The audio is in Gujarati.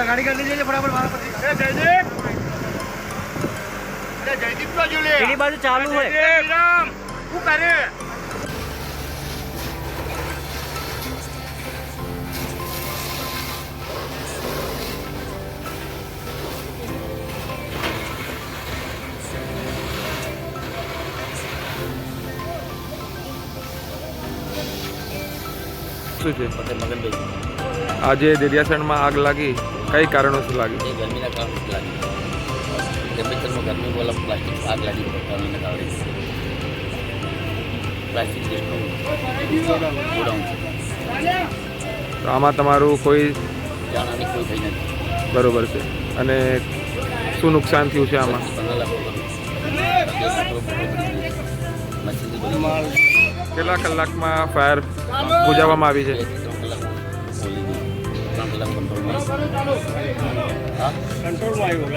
ગાડી કરી લેજે ફટાફટ મારા પછી પેલી બાજુ ચાલુ હોય શું કરે શું છે? આજે દેડિયાસણમાં આગ લાગી. કઈ કારણોસર લાગી? ગરમીના કારણે લાગી. ટેમ્પરેચરમાં ગરમી બોલા પ્લાસ્ટિક આગ લાગી. ગરમીના કારણે. પ્લાસ્ટિક વેસ્ટનું ગોડાઉન છે. તો આમાં તમારું કોઈ જાણવાની કોઈ થઈ નથી. બરોબર છે. અને શું નુકસાન થયું છે આમાં? કેટલા કલાકમાં ફાયર બુજાવવામાં આવી છે? કંટ્રોલમાં આવ્યો